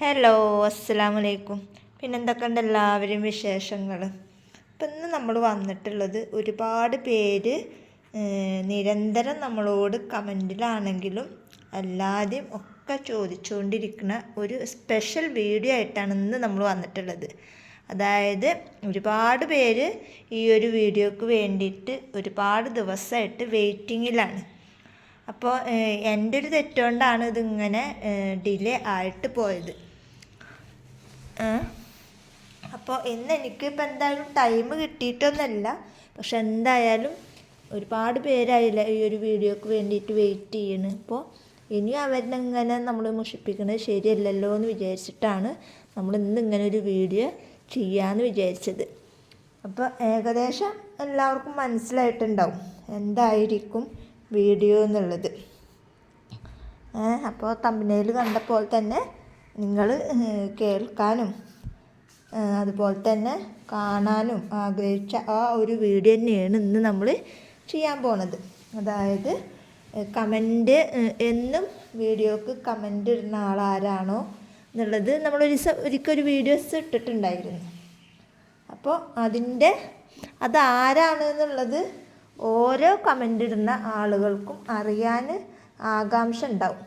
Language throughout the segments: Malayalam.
ഹലോ അസ്സാം വലൈക്കും പിന്നെ എന്തൊക്കെയുണ്ട് എല്ലാവരും വിശേഷങ്ങൾ? ഇപ്പം ഇന്ന് നമ്മൾ വന്നിട്ടുള്ളത് ഒരുപാട് പേര് നിരന്തരം നമ്മളോട് കമന്റിലാണെങ്കിലും അല്ലാതെയും ഒക്കെ ചോദിച്ചുകൊണ്ടിരിക്കുന്ന ഒരു സ്പെഷ്യൽ വീഡിയോ ആയിട്ടാണ് ഇന്ന് നമ്മൾ വന്നിട്ടുള്ളത്. അതായത് ഒരുപാട് പേര് ഈ ഒരു വീഡിയോക്ക് വേണ്ടിയിട്ട് ഒരുപാട് ദിവസമായിട്ട് വെയിറ്റിങ്ങിലാണ്. അപ്പോൾ എന്റെ ഒരു തെറ്റുകൊണ്ടാണ് ഇതിങ്ങനെ ഡിലേ ആയിട്ട് പോയത്. അപ്പോൾ ഇന്ന് എനിക്കിപ്പോൾ എന്തായാലും ടൈം കിട്ടിയിട്ടൊന്നുമല്ല പക്ഷെ എന്തായാലും ഒരുപാട് പേരായില്ല ഈ ഒരു വീഡിയോക്ക് വേണ്ടിയിട്ട് വെയിറ്റ് ചെയ്യണ്. അപ്പോൾ ഇനി അവരിനെ ഇങ്ങനെ നമ്മൾ മുഷിപ്പിക്കുന്നത് ശരിയല്ലല്ലോ എന്ന് വിചാരിച്ചിട്ടാണ് നമ്മൾ ഇന്ന് ഇങ്ങനെ ഒരു വീഡിയോ ചെയ്യാമെന്ന് വിചാരിച്ചത്. അപ്പോൾ ഏകദേശം എല്ലാവർക്കും മനസ്സിലായിട്ടുണ്ടാവും എന്തായിരിക്കും വീഡിയോ എന്നുള്ളത്. അപ്പോൾ തമ്പനയിൽ കണ്ടപ്പോൾ തന്നെ നിങ്ങൾ കേൾക്കാനും അതുപോലെ തന്നെ കാണാനും ആഗ്രഹിച്ച ആ ഒരു വീഡിയോ തന്നെയാണ് ഇന്ന് നമ്മൾ ചെയ്യാൻ പോണത്. അതായത് കമന്റ് എന്നും വീഡിയോക്ക് കമന്റ് ഇടുന്ന ആളാരാണോ എന്നുള്ളത് നമ്മളൊരു ഒരിക്കൽ ഒരു വീഡിയോസ് ഇട്ടിട്ടുണ്ടായിരുന്നു. അപ്പോൾ അതിന്റെ അതാരാണ് എന്നുള്ളത് ഓരോ കമന്റ് ഇടുന്ന ആളുകൾക്കും അറിയാൻ ആകാംക്ഷ ഉണ്ടാവും.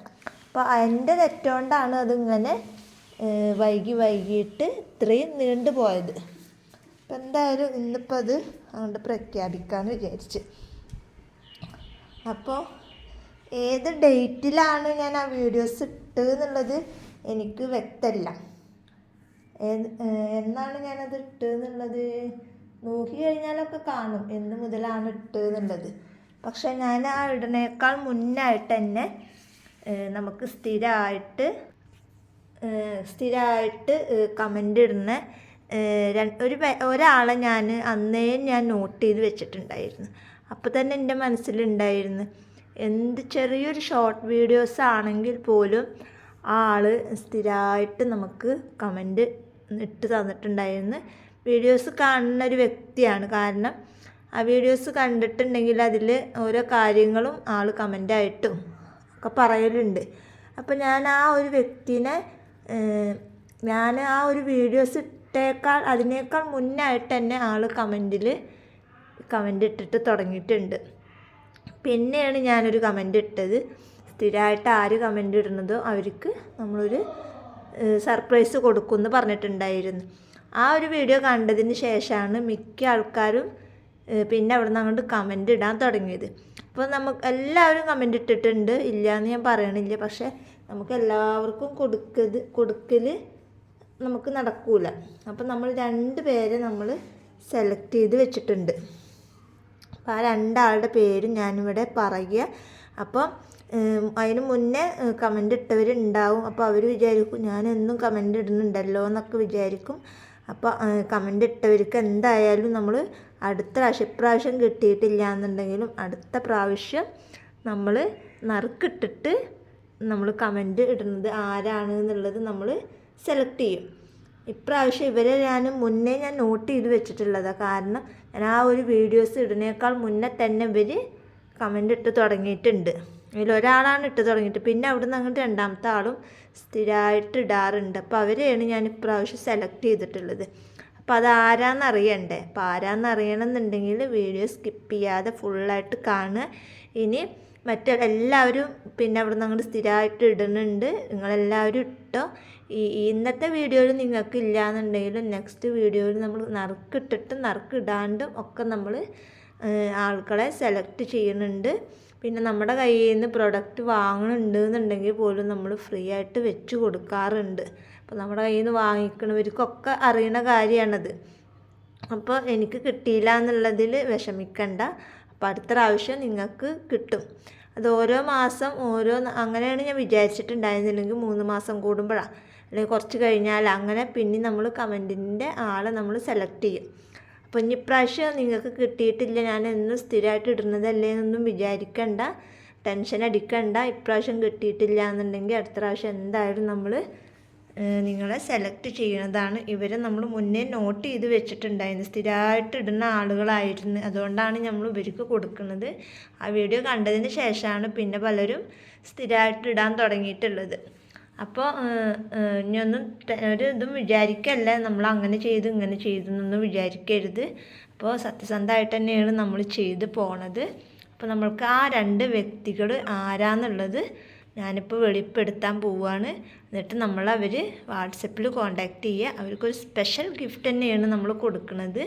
അപ്പോൾ എന്റെ തെറ്റുകൊണ്ടാണ് അതിങ്ങനെ വൈകി വൈകിട്ട് ഇത്രയും നീണ്ടു പോയത്. അപ്പം എന്തായാലും ഇന്നിപ്പോൾ അത് അങ്ങോട്ട് പ്രഖ്യാപിക്കാമെന്ന് വിചാരിച്ച്. അപ്പോൾ ഏത് ഡേറ്റിലാണ് ഞാൻ ആ വീഡിയോസ് ഇട്ടത് എന്നുള്ളത് എനിക്ക് വ്യക്തമല്ല എന്നാണ് ഞാനത് ഇട്ടത് എന്നുള്ളത് നോക്കി കഴിഞ്ഞാലൊക്കെ കാണും എന്ന് മുതലാണ് ഇട്ടത് എന്നുള്ളത് പക്ഷെ ഞാൻ ആ ഇടനേക്കാൾ മുന്നായിട്ട് തന്നെ നമുക്ക് സ്ഥിരമായിട്ട് സ്ഥിരമായിട്ട് കമന്റ് ഇടുന്ന ഒരു ഒരാളെ ഞാൻ അന്നേ ഞാൻ നോട്ട് ചെയ്ത് വെച്ചിട്ടുണ്ടായിരുന്നു. അപ്പോൾ തന്നെ എന്റെ മനസ്സിലുണ്ടായിരുന്നു എന്ത് ചെറിയൊരു ഷോർട്ട് വീഡിയോസ് ആണെങ്കിൽ പോലും ആൾ സ്ഥിരമായിട്ട് നമുക്ക് കമന്റ് ഇട്ട് തന്നിട്ടുണ്ടായിരുന്നു. വീഡിയോസ് കാണുന്ന ഒരു വ്യക്തിയാണ്. കാരണം ആ വീഡിയോസ് കണ്ടിട്ടുണ്ടെങ്കിൽ അതിൽ ഓരോ കാര്യങ്ങളും ആൾ കമന്റായിട്ടും ഒക്കെ പറയലുണ്ട്. അപ്പോൾ ഞാൻ ആ ഒരു വ്യക്തിനെ ഞാൻ ആ ഒരു വീഡിയോസ് ഇട്ടേക്കാൾ അതിനേക്കാൾ മുന്നായിട്ട് തന്നെ ആൾ കമന്റിൽ കമന്റ് ഇട്ടിട്ട് തുടങ്ങിയിട്ടുണ്ട്. പിന്നെയാണ് ഞാനൊരു കമന്റ് ഇട്ടത്. സ്ഥിരമായിട്ട് ആര് കമന്റ് ഇടുന്നതോ അവർക്ക് നമ്മളൊരു സർപ്രൈസ് കൊടുക്കുമെന്ന് പറഞ്ഞിട്ടുണ്ടായിരുന്നു. ആ ഒരു വീഡിയോ കണ്ടതിന് ശേഷമാണ് മിക്ക ആൾക്കാരും പിന്നെ അവിടെ നിന്ന് അങ്ങോട്ട് കമന്റ് ഇടാൻ തുടങ്ങിയത്. അപ്പോൾ നമുക്ക് എല്ലാവരും കമന്റ് ഇട്ടിട്ടുണ്ട്. ഇല്ല എന്ന് ഞാൻ പറയണില്ല. പക്ഷേ നമുക്ക് എല്ലാവർക്കും കൊടുക്കത് കൊടുക്കൽ നമുക്ക് നടക്കൂല. അപ്പോൾ നമ്മൾ രണ്ട് പേരെ നമ്മൾ സെലക്ട് ചെയ്ത് വെച്ചിട്ടുണ്ട്. അപ്പോൾ ആ രണ്ടാളുടെ പേര് ഞാനിവിടെ പറയുക. അപ്പം അതിന് മുന്നേ കമന്റ് ഇട്ടവരുണ്ടാവും. അപ്പോൾ അവർ വിചാരിക്കും ഞാൻ എന്നും കമന്റ് ഇടുന്നുണ്ടല്ലോ എന്നൊക്കെ വിചാരിക്കും അപ്പോൾ കമന്റ് ഇട്ടവർക്ക് എന്തായാലും നമ്മൾ അടുത്ത പ്രാവശ്യം ഇപ്രാവശ്യം കിട്ടിയിട്ടില്ല എന്നുണ്ടെങ്കിലും അടുത്ത പ്രാവശ്യം നമ്മൾ നറുക്കിട്ടിട്ട് നമ്മൾ കമന്റ് ഇടുന്നത് ആരാണ് എന്നുള്ളത് നമ്മൾ സെലക്ട് ചെയ്യും. ഇപ്രാവശ്യം ഇവരെ ഞാൻ മുന്നേ ഞാൻ നോട്ട് ചെയ്ത് വെച്ചിട്ടുള്ളതാണ് കാരണം ഞാൻ ആ ഒരു വീഡിയോസ് ഇടുന്നേക്കാൾ മുന്നേ തന്നെ ഇവർ കമന്റ് ഇട്ട് തുടങ്ങിയിട്ടുണ്ട്. അതിൽ ഒരാളാണ് ഇട്ട് തുടങ്ങിയിട്ട് പിന്നെ അവിടുന്ന് അങ്ങോട്ട് രണ്ടാമത്തെ ആളും സ്ഥിരമായിട്ട് ഇടാറുണ്ട്. അപ്പോൾ അവരെയാണ് ഞാൻ ഇപ്രാവശ്യം സെലക്ട് ചെയ്തിട്ടുള്ളത്. അപ്പോൾ അത് ആരാന്ന് അറിയണ്ടേ അപ്പോൾ ആരാന്ന് അറിയണമെന്നുണ്ടെങ്കിൽ വീഡിയോ സ്കിപ്പ് ചെയ്യാതെ ഫുള്ളായിട്ട് കാണുക. ഇനി മറ്റേ എല്ലാവരും പിന്നെ അവിടെ നിന്ന് അങ്ങോട്ട് സ്ഥിരമായിട്ട് ഇടുന്നുണ്ട്. നിങ്ങളെല്ലാവരും ഇട്ടോ. ഈ ഇന്നത്തെ വീഡിയോയിൽ നിങ്ങൾക്ക് ഇല്ല എന്നുണ്ടെങ്കിലും നെക്സ്റ്റ് വീഡിയോയിൽ നമ്മൾ നറുക്കിട്ടിട്ട് നറുക്കിടാണ്ടും ഒക്കെ നമ്മൾ ആൾക്കാരെ സെലക്ട് ചെയ്യുന്നുണ്ട്. പിന്നെ നമ്മുടെ കയ്യിൽ നിന്ന് പ്രൊഡക്റ്റ് വാങ്ങുന്നുണ്ട് എന്നുണ്ടെങ്കിൽ പോലും നമ്മൾ ഫ്രീ ആയിട്ട് വെച്ച് കൊടുക്കാറുണ്ട്. അപ്പോൾ നമ്മുടെ കയ്യിൽ നിന്ന് വാങ്ങിക്കണവർക്കൊക്കെ അറിയണ കാര്യമാണത് അപ്പോൾ എനിക്ക് കിട്ടിയില്ല എന്നുള്ളതിൽ വിഷമിക്കണ്ട. അപ്പോൾ അടുത്ത പ്രാവശ്യം നിങ്ങൾക്ക് കിട്ടും. അത് ഓരോ മാസം ഓരോ അങ്ങനെയാണ് ഞാൻ വിചാരിച്ചിട്ടുണ്ടായിരുന്നില്ലെങ്കിൽ മൂന്ന് മാസം കൂടുമ്പോഴാണ് അല്ലെങ്കിൽ കുറച്ച് കഴിഞ്ഞാൽ അങ്ങനെ പിന്നെ നമ്മൾ കമന്റിന്റെ ആളെ നമ്മൾ സെലക്ട് ചെയ്യും. അപ്പോൾ ഇനി ഇപ്രാവശ്യം നിങ്ങൾക്ക് കിട്ടിയിട്ടില്ല ഞാൻ എന്നും സ്ഥിരമായിട്ട് ഇടുന്നതല്ലേ എന്നൊന്നും വിചാരിക്കണ്ട. ടെൻഷൻ അടിക്കണ്ട. ഇപ്രാവശ്യം കിട്ടിയിട്ടില്ല എന്നുണ്ടെങ്കിൽ അടുത്ത പ്രാവശ്യം എന്തായാലും നമ്മൾ നിങ്ങളെ സെലക്ട് ചെയ്യുന്നതാണ്. ഇവരെ നമ്മൾ മുന്നേ നോട്ട് ചെയ്ത് വെച്ചിട്ടുണ്ടായിരുന്നു. സ്ഥിരമായിട്ട് ഇടുന്ന ആളുകളായിരുന്നു. അതുകൊണ്ടാണ് നമ്മൾ ഇവർക്ക് കൊടുക്കുന്നത്. ആ വീഡിയോ കണ്ടതിന് ശേഷമാണ് പിന്നെ പലരും സ്ഥിരമായിട്ട് ഇടാൻ തുടങ്ങിയിട്ടുള്ളത്. അപ്പോൾ ഇനിയൊന്നും ഒരു ഇതും വിചാരിക്കല്ല. നമ്മൾ അങ്ങനെ ചെയ്തു ഇങ്ങനെ ചെയ്തു എന്നൊന്നും വിചാരിക്കരുത്. അപ്പോൾ സത്യസന്ധമായിട്ട് തന്നെയാണ് നമ്മൾ ചെയ്ത് പോണത്. അപ്പോൾ നമ്മൾക്ക് ആ രണ്ട് വ്യക്തികൾ ആരാന്നുള്ളത് ഞാനിപ്പോൾ വെളിപ്പെടുത്താൻ പോവുകയാണ് എന്നിട്ട് നമ്മൾ അവർ വാട്സപ്പിൽ കോണ്ടാക്ട് ചെയ്യുക അവർക്കൊരു സ്പെഷ്യൽ ഗിഫ്റ്റ് തന്നെയാണ് നമ്മൾ കൊടുക്കുന്നത്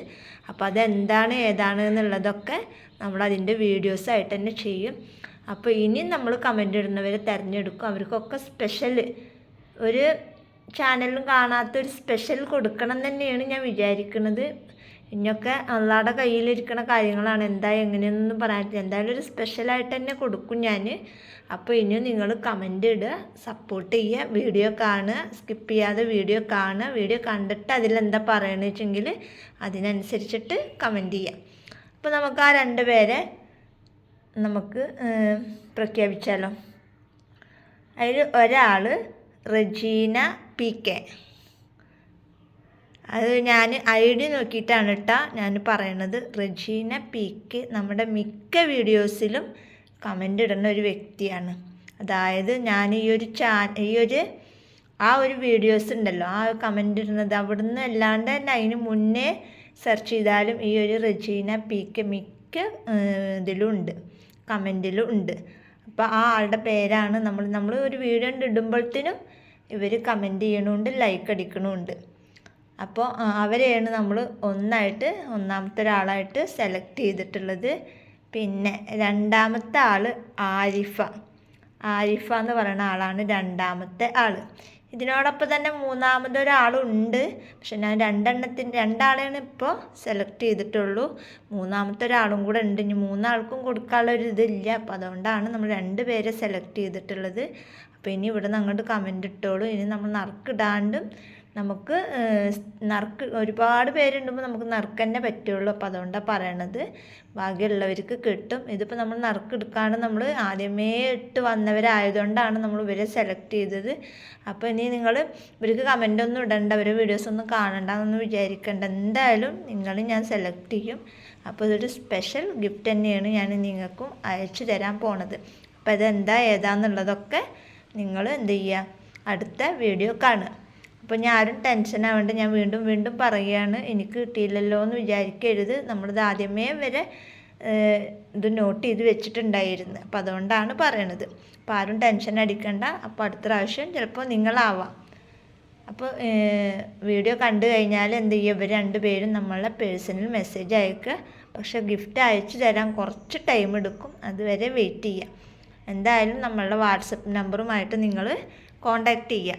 അപ്പോൾ അതെന്താണ് ഏതാണ് എന്നുള്ളതൊക്കെ നമ്മൾ അതിന്റെ വീഡിയോസായിട്ട് തന്നെ ചെയ്യും. അപ്പോൾ ഇനി നമ്മൾ കമന്റ് ഇടുന്നവരെ തിരഞ്ഞെടുക്കും. അവർക്കൊക്കെ സ്പെഷ്യൽ ഒരു ചാനലിലും കാണാത്തൊരു സ്പെഷ്യൽ കൊടുക്കണം തന്നെയാണ് ഞാൻ വിചാരിക്കുന്നത് ഇനിയൊക്കെ അള്ളാടെ കയ്യിലിരിക്കുന്ന കാര്യങ്ങളാണ്. എന്താ എങ്ങനെയൊന്നും പറയാൻ എന്തായാലും ഒരു സ്പെഷ്യലായിട്ട് തന്നെ കൊടുക്കും ഞാൻ അപ്പോൾ ഇനി നിങ്ങൾ കമന്റ് ഇടുക സപ്പോർട്ട് ചെയ്യുക വീഡിയോ കാണുക. സ്കിപ്പ് ചെയ്യാതെ വീഡിയോ കാണുക. വീഡിയോ കണ്ടിട്ട് അതിലെന്താ പറയണമെന്ന് വെച്ചെങ്കിൽ അതിനനുസരിച്ചിട്ട് കമന്റ് ചെയ്യാം. അപ്പോൾ നമുക്ക് ആ രണ്ട് പേരെ നമുക്ക് പ്രഖ്യാപിച്ചാലോ? അതിൽ ഒരാൾ റജീന പി കെ. അത് ഞാൻ ഐ ഡി നോക്കിയിട്ടാണ് കേട്ടോ ഞാൻ പറയണത്. റജീന പി കെ നമ്മുടെ മിക്ക വീഡിയോസിലും കമന്റ് ഇടുന്ന ഒരു വ്യക്തിയാണ്. അതായത് ഞാൻ ഈ ഒരു ചാ ഈ ഒരു ആ ഒരു വീഡിയോസ് ഉണ്ടല്ലോ ആ കമന്റ് ഇടുന്നത് അവിടുന്ന് അല്ലാണ്ട് തന്നെ അതിന് മുന്നേ സെർച്ച് ചെയ്താലും ഈ ഒരു റജീന പി കെ മിക്ക ഇതിലും ഉണ്ട്. കമന്റിലും ഉണ്ട്. അപ്പോൾ ആ ആളുടെ പേരാണ് നമ്മൾ നമ്മൾ ഒരു വീഡിയോ ഇടുമ്പോഴത്തേനും ഇവർ കമന്റ് ചെയ്യണമുണ്ട് ലൈക്ക് അടിക്കണമുണ്ട് അപ്പോൾ അവരെയാണ് നമ്മൾ ഒന്നായിട്ട് ഒന്നാമത്തെ ഒരാളായിട്ട് സെലക്ട് ചെയ്തിട്ടുള്ളത്. പിന്നെ രണ്ടാമത്തെ ആൾ ആരിഫ. ആരിഫ എന്ന് പറയുന്ന ആളാണ് രണ്ടാമത്തെ ആൾ ഇതിനോടൊപ്പം തന്നെ മൂന്നാമതൊരാളുണ്ട്. പക്ഷെ ഞാൻ രണ്ടെണ്ണത്തിന് രണ്ടാളെയാണ് ഇപ്പോൾ സെലക്ട് ചെയ്തിട്ടുള്ളൂ. മൂന്നാമത്തെ ഒരാളും കൂടെ ഉണ്ട്. ഇനി മൂന്നാൾക്കും കൊടുക്കാനുള്ള ഒരു ഇതില്ല. അപ്പോൾ അതുകൊണ്ടാണ് നമ്മൾ രണ്ട് പേരെ സെലക്ട് ചെയ്തിട്ടുള്ളത്. അപ്പോൾ ഇനി ഇവിടെ നിന്ന് അങ്ങോട്ട് കമന്റ് ഇട്ടോളൂ. ഇനി നമ്മൾ നറുക്കിടാണ്ടും നമുക്ക് നറുക്ക് ഒരുപാട് പേരുണ്ടുമ്പോൾ നമുക്ക് നറുക്ക് തന്നെ പറ്റുള്ളൂ. അപ്പോൾ അതുകൊണ്ടാണ് പറയണത്. ഭാഗ്യമുള്ളവർക്ക് കിട്ടും. ഇതിപ്പോൾ നമ്മൾ നറുക്കെടുക്കാണ്ട് നമ്മൾ ആദ്യമേ ഇട്ട് വന്നവരായതുകൊണ്ടാണ് നമ്മൾ ഇവരെ സെലക്ട് ചെയ്തത്. അപ്പോൾ ഇനി നിങ്ങൾ ഇവർക്ക് കമന്റ് ഒന്നും ഇടണ്ട. ഇവരെ വീഡിയോസ് ഒന്നും കാണണ്ട എന്നൊന്നും വിചാരിക്കേണ്ട. എന്തായാലും നിങ്ങൾ ഞാൻ സെലക്ട് ചെയ്യും. അപ്പോൾ ഇതൊരു സ്പെഷ്യൽ ഗിഫ്റ്റ് തന്നെയാണ് ഞാൻ നിങ്ങൾക്കും അയച്ചു തരാൻ പോണത്. അപ്പോൾ ഇതെന്താ ഏതാന്നുള്ളതൊക്കെ നിങ്ങൾ എന്ത് ചെയ്യുക അടുത്ത വീഡിയോ കാണുക. അപ്പോൾ ഞാൻ ആരും ടെൻഷൻ ആവേണ്ട ഞാൻ വീണ്ടും വീണ്ടും പറയുകയാണ് എനിക്ക് കിട്ടിയില്ലല്ലോ എന്ന് വിചാരിക്കരുത്. നമ്മളിത് ആദ്യമേ വരെ ഇത് നോട്ട് ചെയ്ത് വെച്ചിട്ടുണ്ടായിരുന്നു. അപ്പോൾ അതുകൊണ്ടാണ് പറയണത്. അപ്പോൾ ആരും ടെൻഷൻ അടിക്കണ്ട. അപ്പോൾ അടുത്ത പ്രാവശ്യം ചിലപ്പോൾ നിങ്ങളാവാം. അപ്പോൾ വീഡിയോ കണ്ടു കഴിഞ്ഞാൽ എന്ത് ചെയ്യുക ഇവർ രണ്ടുപേരും നമ്മളെ പേഴ്സണൽ മെസ്സേജ് അയക്കുക. പക്ഷേ ഗിഫ്റ്റ് അയച്ചു തരാൻ കുറച്ച് ടൈം എടുക്കും. അതുവരെ വെയിറ്റ് ചെയ്യാം. എന്തായാലും നമ്മളുടെ വാട്സപ്പ് നമ്പറുമായിട്ട് നിങ്ങൾ കോണ്ടാക്ട് ചെയ്യുക